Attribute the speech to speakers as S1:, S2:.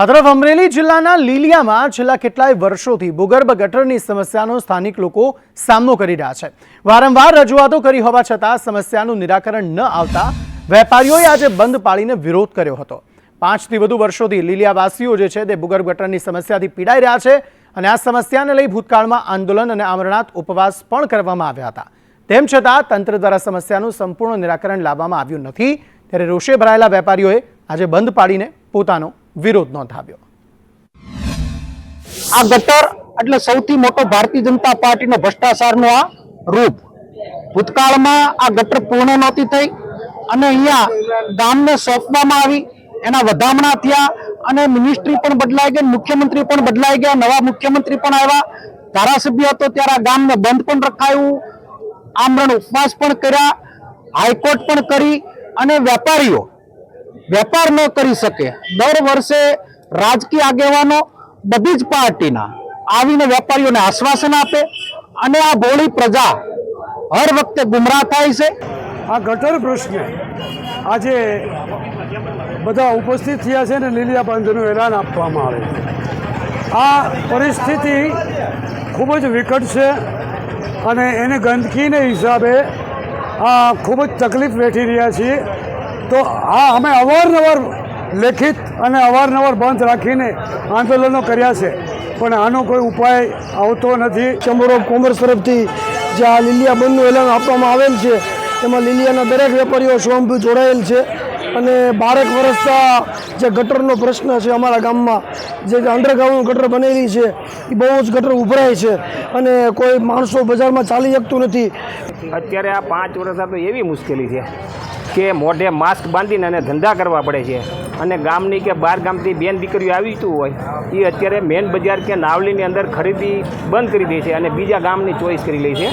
S1: આ તરફ અમરેલી જિલ્લાના લીલિયામાં છેલ્લા કેટલાય વર્ષોથી ભૂગર્ભ ગટરની સમસ્યાનો સ્થાનિક લોકો સામનો કરી રહ્યા છે. વારંવાર રજૂઆતો કરી હોવા છતાં સમસ્યાનું નિરાકરણ ન આવતા વેપારીઓએ આજે બંધ પાળીને વિરોધ કર્યો હતો. પાંચથી વધુ વર્ષોથી લીલિયાવાસીઓ જે છે તે ભૂગર્ભ ગટરની સમસ્યાથી પીડાઈ રહ્યા છે અને આ સમસ્યાને લઈ ભૂતકાળમાં આંદોલન અને આમરણાત ઉપવાસ પણ કરવામાં આવ્યા હતા. તેમ છતાં તંત્ર દ્વારા સમસ્યાનું સંપૂર્ણ નિરાકરણ લાવવામાં આવ્યું નથી. ત્યારે રોષે ભરાયેલા વેપારીઓએ આજે બંધ પાડીને પોતાનો વિરોધ નોંધાવ્યો.
S2: આ ગટર એટલે સૌથી મોટો ભારતીય જનતા પાર્ટીનો ભ્રષ્ટાચારનો આ રૂપ. ભૂતકાળમાં આ ગટર પૂર્ણ નહોતી થઈ અને અહીંયા ગામને સોંપવામાં આવી, એના વધામણા થયા અને મિનિસ્ટ્રી પણ બદલાઈ ગઈ મુખ્યમંત્રી પણ બદલાઈ ગયા, નવા મુખ્યમંત્રી પણ આવ્યા. ધારાસભ્ય હતો ત્યારે આ ગામને બંધ પણ રખાયું, આમરણ ઉપવાસ પણ કર્યા, હાઈકોર્ટ પણ કરી અને વેપારીઓ વેપાર ન કરી શકે. દર વર્ષે રાજકીય આગેવાનો બધી જ પાર્ટીના આવીને વેપારીઓને આશ્વાસન આપે અને આ ભોળી પ્રજા હર વખતે ગુમરાહ થાય છે.
S3: આ ગટર પ્રશ્ન આજે બધા ઉપસ્થિત થયા છે ને લીલિયા બંધનું એલાન આપવામાં આવે છે. આ પરિસ્થિતિ ખૂબ જ વિકટ છે અને એને ગંદકીને હિસાબે આ ખૂબ જ તકલીફ વેઠી રહ્યા છીએ. તો આ અમે અવારનવાર લેખિત અને અવારનવાર બંધ રાખીને આંદોલનો કર્યા છે. પણ આનો કોઈ ઉપાય આવતો નથી.
S4: ચેમ્બર ઓફ કોમર્સ તરફથી જે આ લીલિયા બંધનું એલાન આપવામાં આવેલ છે તેમાં લીલિયાના દરેક વેપારીઓ સ્વયંભૂ જોડાયેલ છે. અને બારેક વર્ષના જે ગટરનો પ્રશ્ન છે અમારા ગામમાં, જે અંડરગ્રાઉન્ડ ગટર બનેલી છે, એ બહુ જ ગટર ઉભરાય છે અને કોઈ માણસો બજારમાં ચાલી શકતું નથી.
S5: અત્યારે આ પાંચ વર્ષ તો એવી મુશ્કેલી છે કે મોઢે માસ્ક બાંધીને અને ધંધા કરવા પડે છે. અને ગામની કે બાર ગામથી બેન દીકરીઓ આવીતું હોય, એ અત્યારે મેન બજાર કે નાવલીની અંદર ખરીદી બંધ કરી દે છે અને બીજા ગામની ચોઈસ કરી લે છે.